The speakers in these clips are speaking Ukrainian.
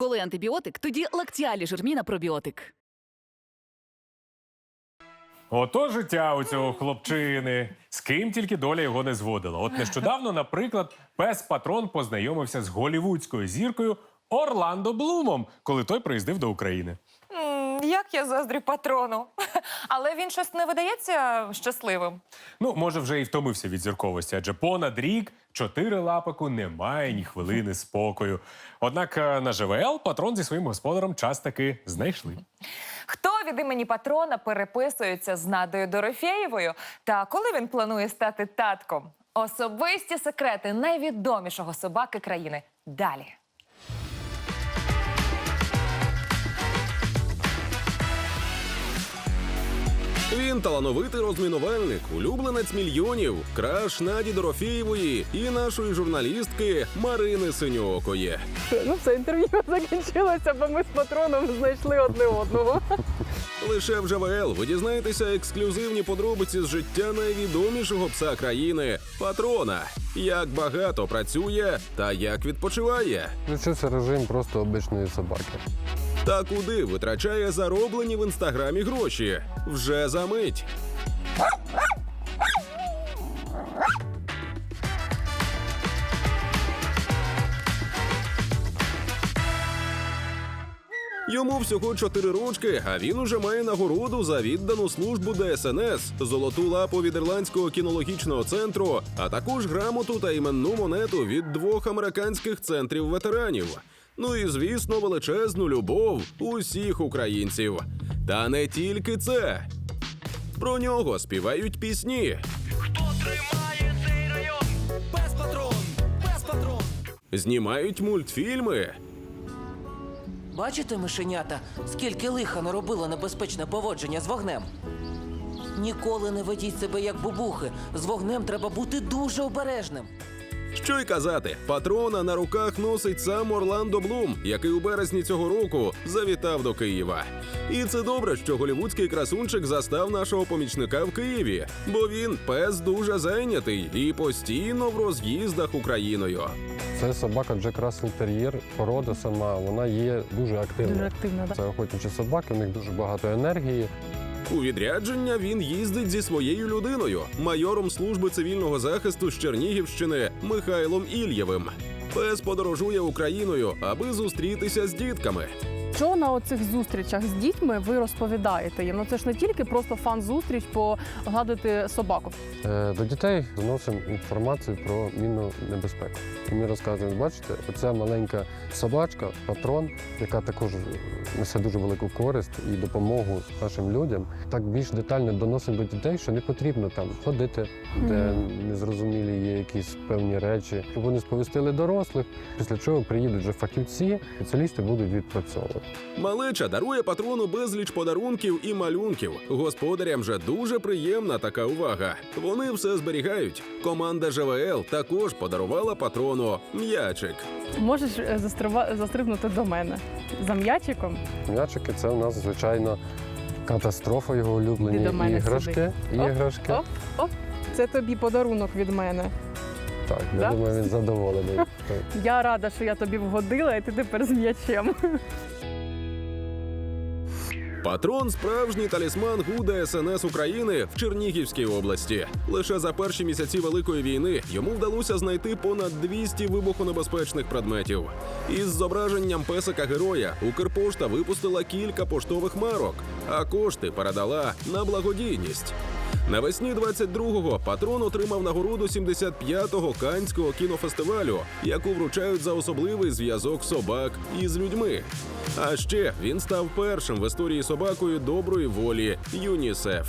Коли антибіотик, тоді лактіалі жирміна пробіотик. Ото життя у цього хлопчини. З ким тільки доля його не зводила. От нещодавно, наприклад, пес патрон познайомився з голівудською зіркою Орландо Блумом, коли той приїздив до України. Як я заздрю патрону. Але він щось не видається щасливим. Ну, може, вже і втомився від зірковості, адже понад рік чотири лапику немає ні хвилини спокою. Однак е, на ЖВЛ патрон зі своїм господарем час таки знайшли. Хто від імені патрона переписується з Надою Дорофєєвою? Та коли він планує стати татком? Особисті секрети найвідомішого собаки країни. Далі. Він талановитий розмінувальник, улюбленець мільйонів, краш Наді Дорофєєвої і нашої журналістки Марини Синьоокої. Ну, все інтерв'ю закінчилося, бо ми з патроном знайшли одне одного. Лише в ЖВЛ ви дізнаєтеся ексклюзивні подробиці з життя найвідомішого пса країни патрона. Як багато працює та як відпочиває. Включився режим просто обичної собаки. Та куди витрачає зароблені в інстаграмі гроші. Вже за мить. Йому всього чотири рочки, а він уже має нагороду за віддану службу ДСНС, золоту лапу від ірландського кінологічного центру, а також грамоту та іменну монету від двох американських центрів ветеранів. Ну і звісно, величезну любов усіх українців. Та не тільки це. Про нього співають пісні. Хто тримає цей район? Без патрон? Знімають мультфільми. Бачите, мишенята, скільки лиха наробило небезпечне поводження з вогнем? Ніколи не ведіть себе як бубухи. З вогнем треба бути дуже обережним. Що й казати, патрона на руках носить сам Орландо Блум, який у березні цього року завітав до Києва. І це добре, що голівудський красунчик застав нашого помічника в Києві, бо він пес дуже зайнятий і постійно в роз'їздах Україною. Це собака Джек Рассел Тер'єр, порода сама, вона є дуже активна. Дуже активно, так. Це охотничі собаки, у них дуже багато енергії. У відрядження він їздить зі своєю людиною, майором служби цивільного захисту з Чернігівщини Михайлом Ільєвим. Пес подорожує Україною, аби зустрітися з дітками. Що на оцих зустрічах з дітьми ви розповідаєте їм? Ну це ж не тільки просто фан-зустріч погладити собаку. Е, До дітей доносимо інформацію про мінну небезпеку. І ми розказуємо, бачите, оця маленька собачка, патрон, яка також несе дуже велику користь і допомогу нашим людям. Так більш детально доносимо до дітей, що не потрібно там ходити, де незрозумілі є якісь певні речі, щоб вони сповістили дорослих, після чого приїдуть вже фахівці, спеціалісти будуть відпрацьовувати. Малеча дарує патрону безліч подарунків і малюнків. Господарям же дуже приємна така увага. Вони все зберігають. Команда ЖВЛ також подарувала патрону м'ячик. Можеш е, застрива- застрибнути до мене за м'ячиком. М'ячики це у нас, звичайно, катастрофа його улюблені. До мене іграшки, Оп, іграшки. Оп, оп. Це тобі подарунок від мене. Так, я Да? думаю, він задоволений. Я рада, що я тобі вгодила, і ти тепер з м'ячем. Патрон справжній талісман Гуда СНС України в Чернігівській області. Лише за перші місяці великої війни йому вдалося знайти понад 200 вибухонебезпечних предметів. Із зображенням песика героя Укрпошта випустила кілька поштових марок, а кошти передала на благодійність. Навесні 22-го патрон отримав нагороду 75-го Канського кінофестивалю, яку вручають за особливий зв'язок собак із людьми. А ще він став першим в історії собакою доброї волі ЮНІСЕФ.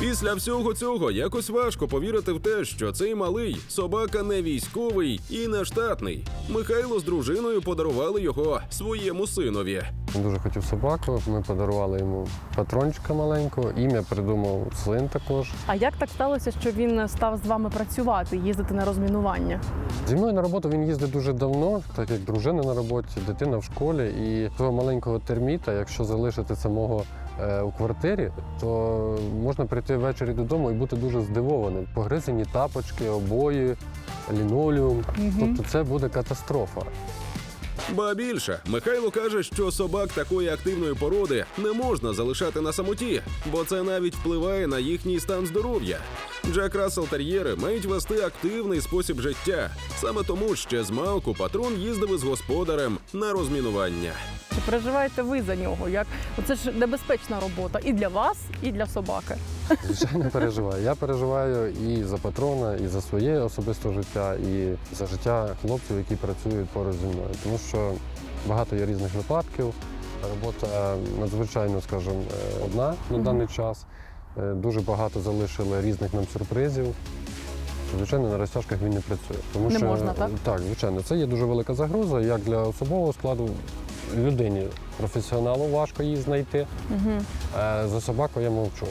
Після всього цього якось важко повірити в те, що цей малий собака не військовий і не штатний. Михайло з дружиною подарували його своєму синові. Він дуже хотів собаку. Ми подарували йому патрончика маленького. Ім'я придумав син також. А як так сталося, що він став з вами працювати, їздити на розмінування? Зі мною на роботу він їздить дуже давно, так як дружина на роботі, дитина в школі. І того маленького терміта, якщо залишити самого у квартирі, то можна прийти ввечері додому і бути дуже здивованим. Погризані тапочки, обої, лінолеум. Угу. Тобто це буде катастрофа. Ба більше, Михайло каже, що собак такої активної породи не можна залишати на самоті, бо це навіть впливає на їхній стан здоров'я. Джек Рассел тер'єри мають вести активний спосіб життя. Саме тому ще з малку патрон їздив із господарем на розмінування. Чи переживаєте ви за нього? Як це ж небезпечна робота і для вас, і для собаки. Звичайно, переживаю. Я переживаю і за патрона, і за своє особисте життя, і за життя хлопців, які працюють поруч зі мною. Тому що багато є різних випадків. Робота надзвичайно, скажімо, е, одна на даний час. Е, Дуже багато залишили різних нам сюрпризів. Звичайно, на розтяжках він не працює. Тому Не що, можна, так? Так, звичайно, це є дуже велика загроза як для особового складу. Людині професіоналу важко її знайти. Угу. За собаку я мовчу.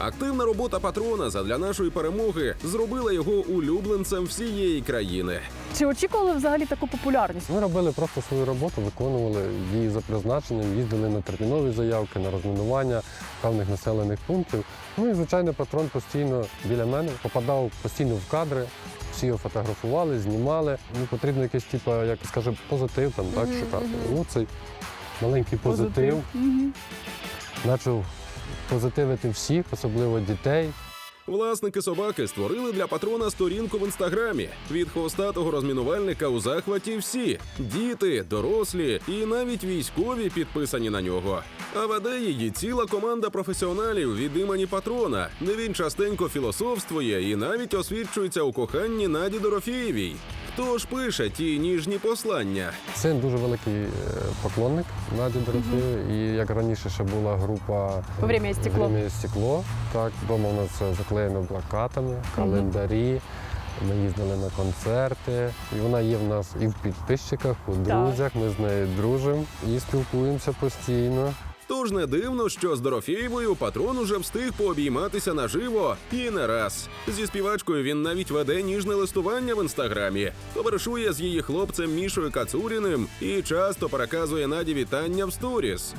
Активна робота патрона задля нашої перемоги зробила його улюбленцем всієї країни. Чи очікували взагалі таку популярність? Ми робили просто свою роботу, виконували її за призначенням, їздили на термінові заявки, на розмінування певних населених пунктів. Ну і звичайно, патрон постійно біля мене попадав постійно в кадри. Всі його фотографували, знімали. Ну потрібно якийсь, типу, як скаже, позитив там, так шукати. Ну цей маленький позитив. Мгм. Почав позитивити всіх, особливо дітей. Власники собаки створили для патрона сторінку в інстаграмі. Від хвостатого розмінувальника у захваті всі діти, дорослі і навіть військові підписані на нього. А веде її ціла команда професіоналів від імені патрона, де він частенько філософствує і навіть освідчується у коханні Наді Дорофєєвій. Хто ж пише ті ніжні послання? Син дуже великий е, поклонник Наді Дорофєєвої. І як раніше ще була група «Время і стекло». «Время і стекло. Так, вдома у нас заклеєно плакатами, календарі. Ми їздили на концерти. І вона є в нас і в підписчиках, у друзях. Ми з нею дружимо і спілкуємося постійно. Тож не дивно, що з Дорофєєвою патрон уже встиг пообійматися наживо і не раз. Зі співачкою він навіть веде ніжне листування в інстаграмі, товаришує з її хлопцем Мішою Кацуріним і часто переказує Наді вітання в сторіс.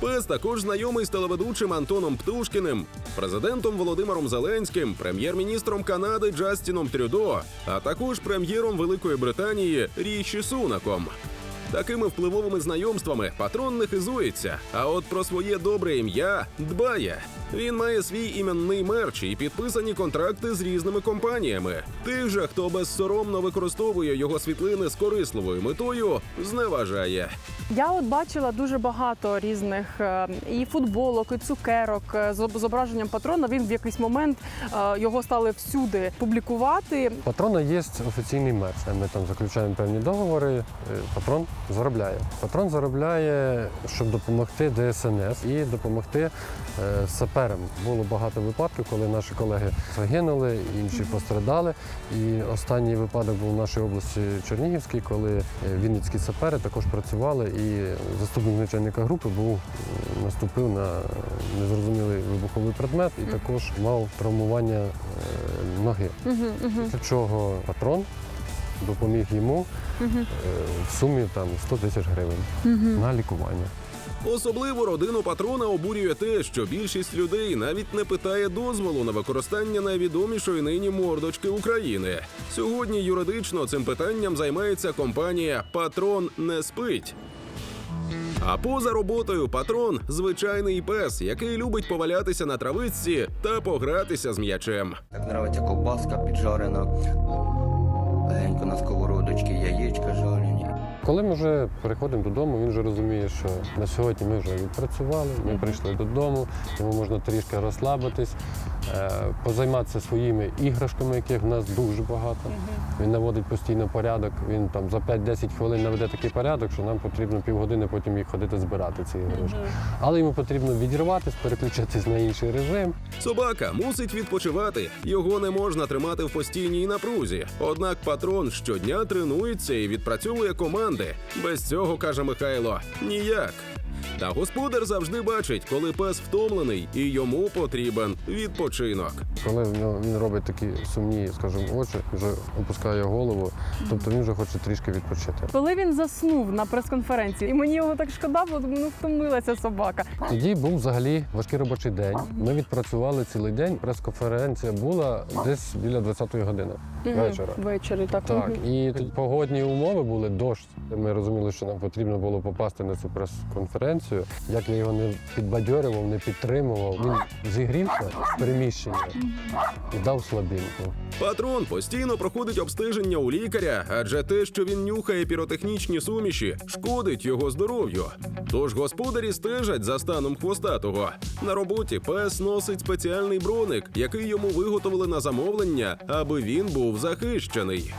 Пес також знайомий з телеведучим Антоном Птушкіним, президентом Володимиром Зеленським, прем'єр-міністром Канади Джастіном Трюдо, а також прем'єром Великої Британії Ріші Сунаком. Такими впливовими знайомствами патрон не хизується, а от про своє добре ім'я дбає. Він має свій іменний мерч і підписані контракти з різними компаніями. Тих же, хто безсоромно використовує його світлини з корисливою метою, зневажає. Я от бачила дуже багато різних е, і футболок, і цукерок е, з зображенням патрона. Він в якийсь момент е, його стали всюди публікувати. Патрона є офіційний мерч. Ми там заключаємо певні договори. Патрон заробляє. Патрон заробляє, щоб допомогти ДСНС і допомогти е, саперам. Було багато випадків, коли наші колеги загинули, інші пострадали. І останній випадок був в нашій області Чернігівській, коли е, вінницькі сапери також працювали, і заступник начальника групи був наступив на незрозумілий вибуховий предмет і також мав травмування е, ноги. Після чого патрон допоміг йому е, в сумі там 100 тисяч гривень на лікування. Особливо родину патрона обурює те, що більшість людей навіть не питає дозволу на використання найвідомішої нині мордочки України. Сьогодні юридично цим питанням займається компанія Патрон не спить. А поза роботою патрон звичайний пес, який любить повалятися на травичці та погратися з м'ячем. Так нравиться ковбаска піджарена, легенько на сковородочки яєчка жарені. Коли ми вже приходимо додому, він вже розуміє, що на сьогодні ми вже відпрацювали, ми прийшли додому, йому можна трішки розслабитись, е, позайматися своїми іграшками, яких в нас дуже багато. Він наводить постійно порядок. Він там за 5-10 хвилин наведе такий порядок, що нам потрібно півгодини потім їх ходити збирати ці іграшки. Але йому потрібно відірватися, переключитись на інший режим. Собака мусить відпочивати. Його не можна тримати в постійній напрузі. Однак патрон щодня тренується і відпрацьовує команди. Без цього каже Михайло ніяк. Та господар завжди бачить, коли пес втомлений і йому потрібен відпочинок. Коли в нього- він робить такі сумні, скажімо, очі, вже опускає голову, тобто він вже хоче трішки відпочити. Коли він заснув на прес-конференції, і мені його так шкода, бо ну втомилася собака. Тоді був взагалі важкий робочий день. Ми відпрацювали цілий день. Прес-конференція була десь біля 20-ї години вечора. Ввечері, так. Так, Мгм. і тут погодні умови були дощ. Ми розуміли, що нам потрібно було попасти на цю прес-конференцію. Як я його не підбадьорював, не підтримував. Він зігрівся з переміщення і дав слабінку. Патрон постійно проходить обстеження у лікаря, адже те, що він нюхає піротехнічні суміші, шкодить його здоров'ю. Тож господарі стежать за станом хвостатого. На роботі пес носить спеціальний броник, який йому виготовили на замовлення, аби він був захищений.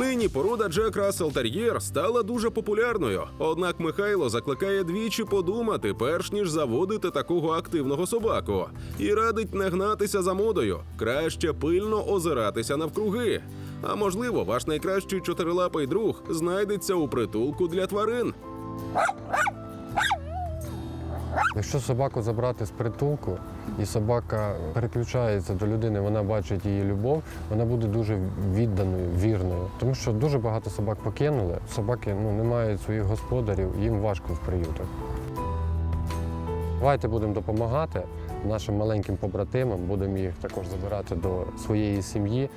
Нині порода Джек Рассел Тер'єр стала дуже популярною. Однак Михайло закликає двічі подумати, перш ніж заводити такого активного собаку, і радить не гнатися за модою, краще пильно озиратися навкруги. А можливо, ваш найкращий чотирилапий друг знайдеться у притулку для тварин. Якщо собаку забрати з притулку, і собака переключається до людини, вона бачить її любов, вона буде дуже відданою, вірною. Тому що дуже багато собак покинули. Собаки ну, не мають своїх господарів, їм важко в приютах. Давайте будемо допомагати нашим маленьким побратимам, будемо їх також забирати до своєї сім'ї.